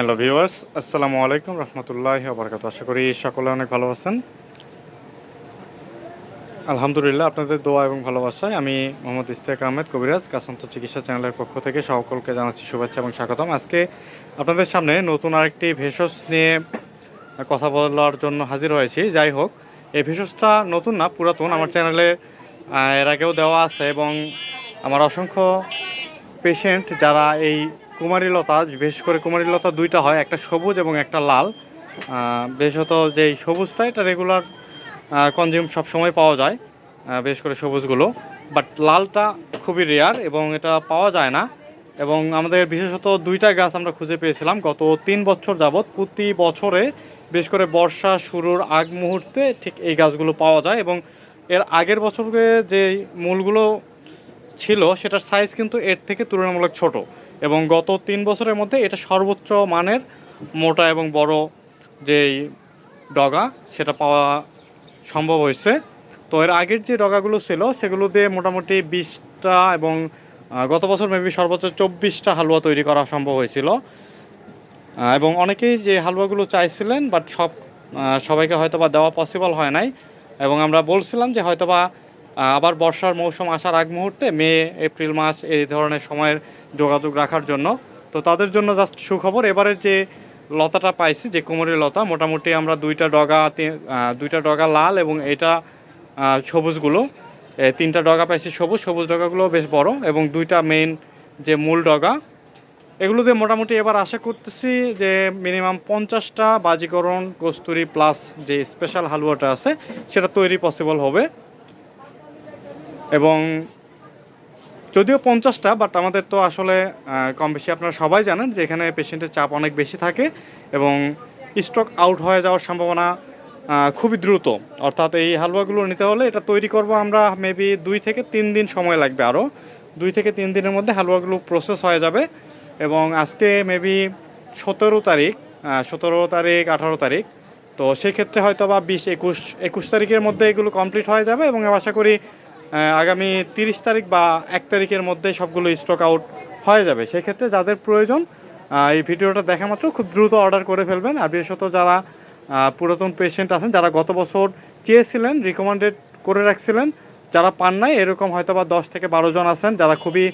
Hello viewers, আসসালামু আলাইকুম রহমতুল্লাহ বরকাত আশা করি সকলে অনেক ভালো আছেন। আলহামদুলিল্লাহ, আপনাদের দোয়া এবং ভালোবাসায় আমি মোহাম্মদ ইস্তেক আহমেদ, কবিরাজ কাসন্ত চিকিৎসা চ্যানেলের পক্ষ থেকে সকলকে জানাচ্ছি শুভেচ্ছা এবং স্বাগতম। আজকে আপনাদের সামনে নতুন আরেকটি ভেষজ নিয়ে কথা বলার জন্য হাজির হয়েছি। যাই হোক, এই ভেষজটা নতুন না, পুরাতন। আমার চ্যানেলে এর আগেও দেওয়া আছে এবং আমার অসংখ্য পেশেন্ট যারা এই কুমারীলতা বিশেষ করে কুমারীলতা দুইটা হয়, একটা সবুজ এবং একটা লাল। বিশেষত যে সবুজটা, এটা রেগুলার কনজিউম সবসময় পাওয়া যায় বিশেষ করে সবুজগুলো। বাট লালটা খুবই রেয়ার এবং এটা পাওয়া যায় না। এবং আমাদের বিশেষত দুইটা গাছ আমরা খুঁজে পেয়েছিলাম গত তিন বছর যাবৎ। প্রতি বছরে বিশেষ করে বর্ষা শুরুর আগ মুহূর্তে ঠিক এই গাছগুলো পাওয়া যায় এবং এর আগের বছরে যে মূলগুলো ছিল, সেটার সাইজ কিন্তু এর থেকে তুলনামূলক ছোট। এবং গত তিন বছরের মধ্যে এটা সর্বোচ্চ মানের মোটা এবং বড় যেই ডগা, সেটা পাওয়া সম্ভব হয়েছে। তো এর আগের যে ডগাগুলো ছিল, সেগুলো দিয়ে মোটামুটি বিশটা এবং গত বছর মেবি সর্বোচ্চ চব্বিশটা হালুয়া তৈরি করা সম্ভব হয়েছিল। এবং অনেকেই যে হালুয়াগুলো চাইছিলেন বাট সব সবাইকে হয়তো বা দেওয়া পসিবল হয় নাই। এবং আমরা বলছিলাম যে হয়তোবা আবার বর্ষার মৌসুম আসার আগ মুহূর্তে মে, এপ্রিল মাস এই ধরনের সময়ের যোগাযোগ রাখার জন্য। তো তাদের জন্য জাস্ট সুখবর, এবারের যে লতাটা পাইছি, যে কুমোরের লতা, মোটামুটি আমরা দুইটা ডগা দুইটা ডগা লাল এবং এটা সবুজগুলো। তিনটা ডগা পাইছি সবুজ সবুজ ডগাগুলো বেশ বড় এবং দুইটা মেইন যে মূল ডগা। এগুলো দিয়ে মোটামুটি এবার আশা করতেছি যে মিনিমাম পঞ্চাশটা বাজিকরণ, কস্তুরি প্লাস যে স্পেশাল হালুয়াটা আছে, সেটা তৈরি পসিবল হবে। এবং যদিও পঞ্চাশটা বাট আমাদের তো আসলে কম বেশি আপনারা সবাই জানেন যে এখানে পেশেন্টের চাপ অনেক বেশি থাকে এবং স্টক আউট হয়ে যাওয়ার সম্ভাবনা খুবই দ্রুত। অর্থাৎ এই হালুয়াগুলো নিতে হলে এটা তৈরি করব আমরা মেবি দুই থেকে তিন দিন সময় লাগবে আরও। দুই থেকে তিন দিনের মধ্যে হালুয়াগুলো প্রসেস হয়ে যাবে এবং আজকে মেবি সতেরো তারিখ সতেরো তারিখ, আঠারো তারিখ। তো সেক্ষেত্রে হয়তো বা বিশ, একুশ একুশ তারিখের মধ্যে এগুলো কমপ্লিট হয়ে যাবে এবং আশা করি আগামী তিরিশ তারিখ বা এক তারিখের মধ্যে সবগুলো স্টক আউট হয়ে যাবে। সেক্ষেত্রে যাদের প্রয়োজন এই ভিডিওটা দেখা মাত্র, খুব দ্রুত অর্ডার করে ফেলবেন। আর বিশেষত যারা পুরাতন পেশেন্ট আছেন, যারা গত বছর চেয়েছিলেন রিকমেন্ডেড করে রাখছিলেন, যারা পান নাই, এরকম হয়তো বা দশ থেকে বারো জন আছেন, যারা খুবই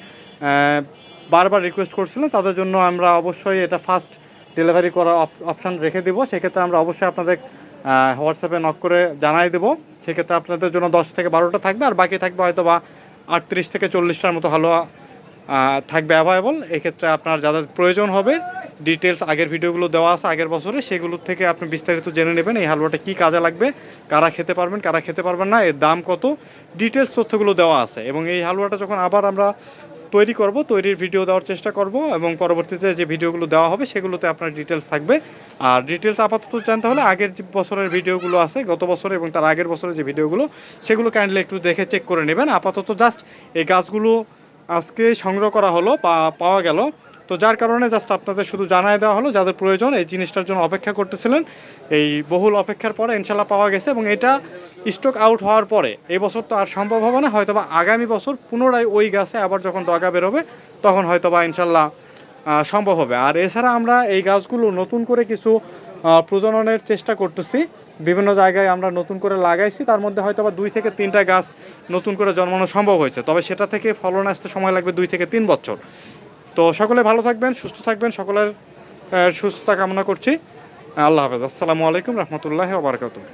বারবার রিকোয়েস্ট করছিলেন, তাদের জন্য আমরা অবশ্যই এটা ফার্স্ট ডেলিভারি করার অপশান রেখে দিব। সেক্ষেত্রে আমরা অবশ্যই আপনাদের হোয়াটসঅ্যাপে নক করে জানাই দেবো। সেক্ষেত্রে আপনাদের জন্য দশ থেকে বারোটা থাকবে, আর বাকি থাকবে হয়তো বা আটত্রিশ থেকে চল্লিশটার মতো হালুয়া থাকবে অ্যাভেলেবল এক্ষেত্রে আপনার যাদের প্রয়োজন হবে ডিটেলস আগের ভিডিওগুলো দেওয়া আছে আগের বছরে, সেগুলোর থেকে আপনি বিস্তারিত জেনে নেবেন এই হালুয়াটা কী কাজে লাগবে, কারা খেতে পারবেন, কারা খেতে পারবেন না, এর দাম কত ডিটেলস তথ্যগুলো দেওয়া আছে। এবং এই হালুয়াটা যখন আবার আমরা তৈরি করব, তৈরির ভিডিও দেওয়ার চেষ্টা করব এবং পরবর্তীতে যে ভিডিওগুলো দেওয়া হবে সেগুলোতে আপনার ডিটেলস থাকবে। আর ডিটেলস আপাতত জানতে হলে আগের যে বছরের ভিডিওগুলো আছে, গত বছর এবং তার আগের বছরের যে ভিডিওগুলো সেগুলো কাইন্ডলি একটু দেখে চেক করে নেবেন। আপাতত জাস্ট এই গাছগুলো আজকে সংগ্রহ করা হলো বা পাওয়া গেল। তো যার কারণে জাস্ট আপনাদের শুধু জানায় দেওয়া হলো, যাদের প্রয়োজন এই জিনিসটার জন্য অপেক্ষা করতেছিলেন, এই বহুল অপেক্ষার পরে ইনশাল্লাহ পাওয়া গেছে এবং এটা স্টক আউট হওয়ার পরে, এই বছর তো আর সম্ভব হবে না হয়তো বা আগামী বছর পুনরায় ওই গাছে আবার যখন ডগা বেরোবে, তখন হয়তো বা ইনশাল্লাহ সম্ভব হবে। আর এছাড়া আমরা এই গাছগুলো নতুন করে কিছু প্রজননের চেষ্টা করতেছি, বিভিন্ন জায়গায় আমরা নতুন করে লাগাইছি, তার মধ্যে হয়তো বা দুই থেকে তিনটা গাছ নতুন করে জন্মানো সম্ভব হয়েছে, তবে সেটা থেকে ফলন আসতে সময় লাগবে দুই থেকে তিন বছর। তো সকলে ভালো থাকবেন, সুস্থ থাকবেন, সকলের সুস্থতা কামনা করছি। আল্লাহ হাফেজ। আসসালামু আলাইকুম রহমতুল্লাহ বারকাতুহ।